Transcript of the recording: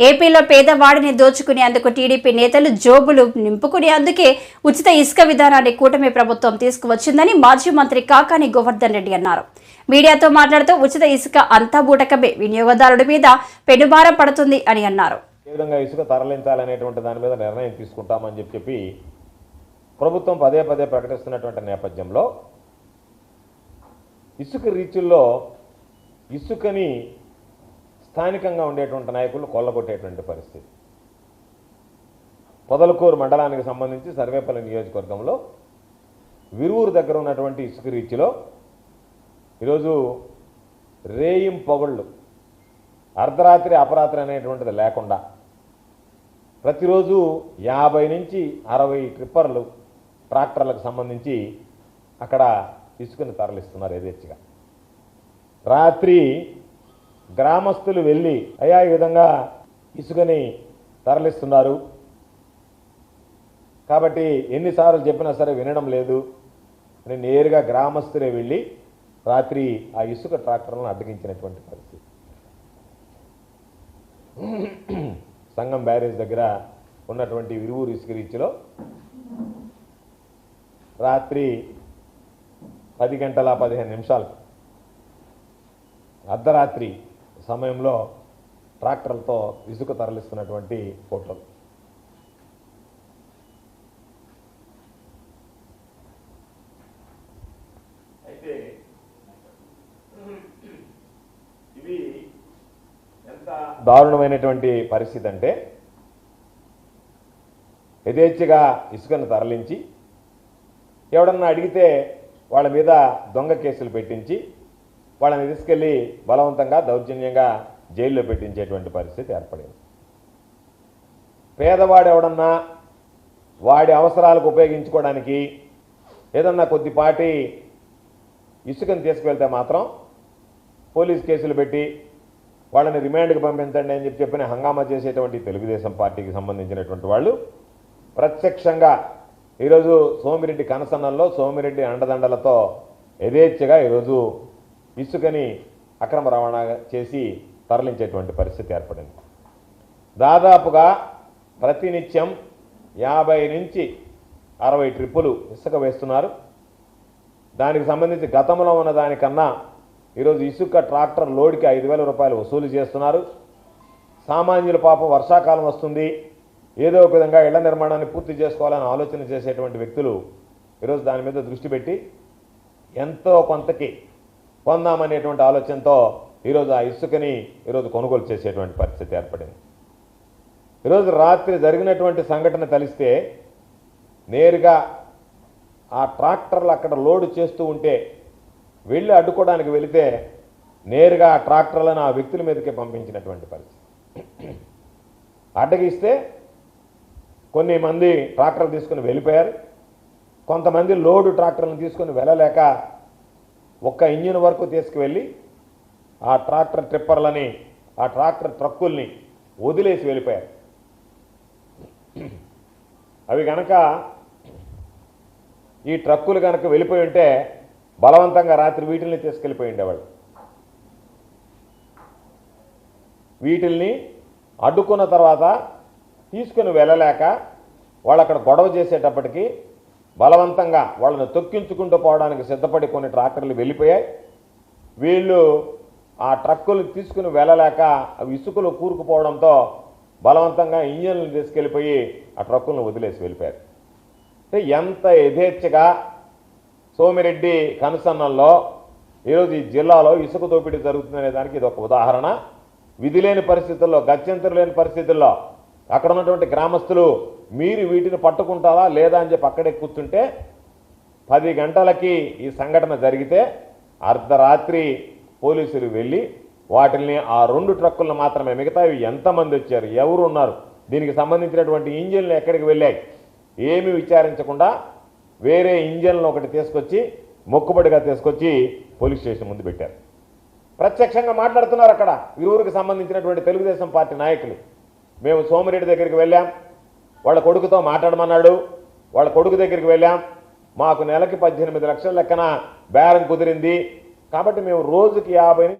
ఏపీలో పేదవాడిని దోచుకునేందుకు టీడీపీ నేతలు జోబులు నింపుకునేందుకే ఉచిత ఇసుక విధానాన్ని కూటమి ప్రభుత్వం తీసుకువచ్చిందని మాజీ మంత్రి కాకాని గోవర్ధన్ రెడ్డి అన్నారు. మీడియాతో మాట్లాడుతూ ఉచిత ఇసుక అంతా బూటకమే వినియోగదారుడి మీద పెనుభారం పడుతుంది అని అన్నారు. విధంగా ఇసుక తరలించాలనేటువంటి దాని మీద నిర్ణయం తీసుకుంటామని చెప్పి చెప్పి ప్రభుత్వం పదే పదే ప్రకటిస్తున్నటువంటి నేపథ్యంలో ఇసుక రీచుల్లో ఇసుకని స్థానికంగా ఉండేటువంటి నాయకులు కొల్లగొట్టేటువంటి పరిస్థితి. పొదలకూరు మండలానికి సంబంధించి సర్వేపల్లి నియోజకవర్గంలో విరువురు దగ్గర ఉన్నటువంటి ఇసుక రీచ్లో ఈరోజు రేయిం పొగళ్ళు అర్ధరాత్రి అపరాత్రి అనేటువంటిది లేకుండా ప్రతిరోజు యాభై నుంచి అరవై ట్రిప్పర్లు ట్రాక్టర్లకు సంబంధించి అక్కడ ఇసుకని తరలిస్తున్నారు యథేచ్ఛగా. రాత్రి గ్రామస్తులు వెళ్ళి అయ్యా ఈ విధంగా ఇసుకని తరలిస్తున్నారు. కాబట్టి ఎన్నిసార్లు చెప్పినా సరే వినడం లేదు. అని నేరుగా గ్రామస్తులే వెళ్ళి రాత్రి ఆ ఇసుక ట్రాక్టర్లను అడ్డగించినటువంటి పరిస్థితి. సంగం బ్యారేజ్ దగ్గర ఉన్నటువంటి విరువురు ఇసుక రీచ్లో రాత్రి పది గంటల పదిహేను నిమిషాలకు అర్ధరాత్రి సమయంలో ట్రాక్టర్లతో ఇసుక తరలిస్తున్నటువంటి ఫోటోలు. అయితే ఇది ఎంత దారుణమైనటువంటి పరిస్థితి అంటే యథేచ్ఛగా ఇసుకను తరలించి ఎవడన్నా అడిగితే వాళ్ళ మీద దొంగ కేసులు పెట్టించి వాళ్ళని తీసుకెళ్ళి బలవంతంగా దౌర్జన్యంగా జైల్లో పెట్టించేటువంటి పరిస్థితి ఏర్పడింది. పేదవాడు ఎవడన్నా వాడి అవసరాలకు ఉపయోగించుకోవడానికి ఏదన్నా కొద్దిపాటి ఇసుకను తీసుకువెళ్తే మాత్రం పోలీస్ కేసులు పెట్టి వాళ్ళని రిమాండ్కి పంపించండి అని చెప్పి చెప్పిన హంగామా చేసేటువంటి తెలుగుదేశం పార్టీకి సంబంధించినటువంటి వాళ్ళు ప్రత్యక్షంగా ఈరోజు సోమిరెడ్డి కనసన్నల్లో సోమిరెడ్డి అండదండలతో యథేచ్ఛగా ఈరోజు ఇసుకని అక్రమ రవాణా చేసి తరలించేటువంటి పరిస్థితి ఏర్పడింది. దాదాపుగా ప్రతినిత్యం యాభై నుంచి అరవై ట్రిప్పులు ఇసుక వేస్తున్నారు. దానికి సంబంధించి గతంలో ఉన్న దానికన్నా ఈరోజు ఇసుక ట్రాక్టర్ లోడ్కి ఐదు వేల రూపాయలు వసూలు చేస్తున్నారు. సామాన్యుల పాపం వర్షాకాలం వస్తుంది. ఏదో ఒక విధంగా ఇళ్ళ నిర్మాణాన్ని పూర్తి చేసుకోవాలని ఆలోచన చేసేటువంటి వ్యక్తులు ఈరోజు దాని మీద దృష్టి పెట్టి ఎంతో కొంతకి పొందామనేటువంటి ఆలోచనతో ఈరోజు ఆ ఇసుకని ఈరోజు కొనుగోలు చేసేటువంటి పరిస్థితి ఏర్పడింది. ఈరోజు రాత్రి జరిగినటువంటి సంఘటన తెలిస్తే నేరుగా ఆ ట్రాక్టర్లు అక్కడ లోడ్ చేస్తూ ఉంటే వెళ్ళి అడ్డుకోవడానికి వెళితే నేరుగా ఆ ట్రాక్టర్లను ఆ వ్యక్తుల మీదకే పంపించినటువంటి పరిస్థితి. అడ్డగిస్తే కొన్ని మంది ట్రాక్టర్లు తీసుకుని వెళ్ళిపోయారు. కొంతమంది లోడు ట్రాక్టర్లను తీసుకుని వెళ్ళలేక ఒక్క ఇంజిన్ వరకు తీసుకువెళ్ళి ఆ ట్రాక్టర్ ట్రిప్పర్లని ఆ ట్రాక్టర్ ట్రక్కుల్ని వదిలేసి వెళ్ళిపోయారు. అవి గనక ఈ ట్రక్కులు కనుక వెళ్ళిపోయి ఉంటే బలవంతంగా రాత్రి వీటిల్ని తీసుకెళ్ళిపోయి ఉండేవాళ్ళు. వీటిల్ని అడ్డుకున్న తర్వాత తీసుకుని వెళ్ళలేక వాళ్ళు అక్కడ గొడవ చేసేటప్పటికి బలవంతంగా వాళ్ళని తొక్కించుకుంటూ పోవడానికి సిద్ధపడి కొన్ని ట్రాక్టర్లు వెళ్ళిపోయాయి. వీళ్ళు ఆ ట్రక్కులు తీసుకుని వెళ్ళలేక అవి ఇసుకలు కూరుకుపోవడంతో బలవంతంగా ఇంజన్లు తీసుకెళ్ళిపోయి ఆ ట్రక్కులను వదిలేసి వెళ్ళిపోయారు. అంటే ఎంత యథేచ్ఛగా సోమిరెడ్డి కనుసన్నంలో ఈరోజు ఈ జిల్లాలో ఇసుక దోపిడీ జరుగుతుందనే దానికి ఇది ఒక ఉదాహరణ. విధి లేని పరిస్థితుల్లో గత్యంతరం లేని పరిస్థితుల్లో అక్కడ ఉన్నటువంటి గ్రామస్తులు మీరు వీటిని పట్టుకుంటారా లేదా అని చెప్పి అక్కడే కూర్చుంటే పది గంటలకి ఈ సంఘటన జరిగితే అర్ధరాత్రి పోలీసులు వెళ్ళి వాటిని ఆ రెండు ట్రక్కులను మాత్రమే మిగతావి ఎంతమంది వచ్చారు ఎవరు ఉన్నారు దీనికి సంబంధించినటువంటి ఇంజిన్లు ఎక్కడికి వెళ్ళాయి ఏమీ విచారించకుండా వేరే ఇంజన్లు ఒకటి తీసుకొచ్చి మొక్కుబడిగా తీసుకొచ్చి పోలీస్ స్టేషన్ ముందు పెట్టారు. ప్రత్యక్షంగా మాట్లాడుతున్నారు అక్కడ. ఇరువురికి సంబంధించినటువంటి తెలుగుదేశం పార్టీ నాయకులు. మేము సోమిరెడ్డి దగ్గరికి వెళ్ళాం. వాళ్ళ కొడుకుతో మాట్లాడమన్నాడు. వాళ్ళ కొడుకు దగ్గరికి వెళ్ళాం. మాకు నెలకి పద్దెనిమిది లక్షల లెక్కన బేరం కుదిరింది. కాబట్టి మేము రోజుకి యాభై